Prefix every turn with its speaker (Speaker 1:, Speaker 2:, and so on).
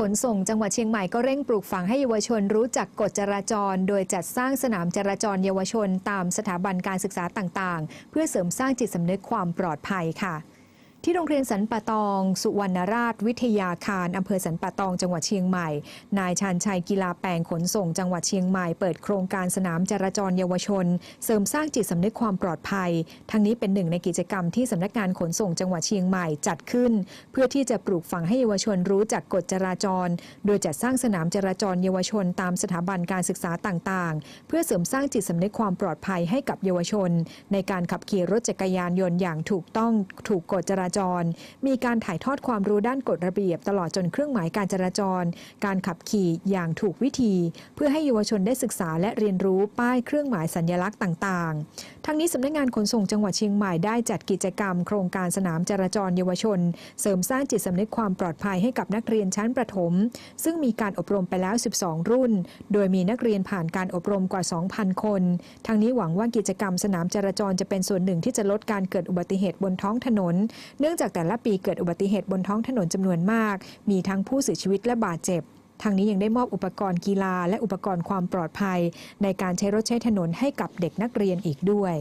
Speaker 1: ขนส่งจังหวัดเชียงใหม่ก็เร่งปลูกฝังให้เยาวชนรู้จักกฎจราจร โดยจัดสร้างสนามจราจรเยาวชน ตามสถาบันการศึกษาต่างๆ เพื่อเสริมสร้างจิตสำนึกความปลอดภัยค่ะ ที่โรงเรียนสันป่าตอง สุวรรณราช วิทยาคารอำเภอสันป่าตองจังหวัดเชียงใหม่ นายชาญชัยกีฬาแปลงขนส่งจังหวัดเชียงใหม่เปิดโครงการสนามจราจรเยาวชน เสริมสร้างจิตสำนึกความปลอดภัย ทั้งนี้เป็นหนึ่งในกิจกรรมที่สำนักงานขนส่งจังหวัดเชียงใหม่จัดขึ้น เพื่อที่จะปลูกฝังให้เยาวชนรู้จักกฎจราจร โดยจัดสร้างสนามจราจรเยาวชน ตามสถาบันการศึกษาต่างๆ เพื่อเสริมสร้างจิตสำนึกความปลอดภัยให้กับเยาวชน ในการขับขี่รถจักรยานยนต์อย่างถูกต้องถูกกฎจราจร มีการถ่ายทอดความรู้ด้านกฎระเบียบ ตลอดจนเครื่องหมายการจราจร การขับขี่อย่างถูกวิธี เพื่อให้เยาวชนได้ศึกษาและเรียนรู้ป้ายเครื่องหมายสัญลักษณ์ต่าง ๆ ทั้งนี้สำนักงานขนส่งจังหวัดเชียงใหม่ได้จัดกิจกรรม โครงการสนามจราจรเยาวชน เสริมสร้างจิตสำนึกความปลอดภัยให้กับนักเรียนชั้นประถม ซึ่งมีการอบรมไปแล้ว 12 รุ่น โดยมีนักเรียนผ่านการอบรมกว่า 2,000 คน ทั้งนี้หวังว่ากิจกรรมสนามจราจรจะเป็นส่วนหนึ่งที่จะลดการเกิดอุบัติเหตุบนท้องถนนเนื่องจากแต่ละปีเกิดอุบัติเหตุบนท้องถนนจำนวนมาก มีทั้งผู้เสียชีวิตและบาดเจ็บทางนี้ยังได้มอบอุปกรณ์กีฬาและอุปกรณ์ความปลอดภัย ในการใช้รถใช้ถนนให้กับเด็กนักเรียนอีกด้วย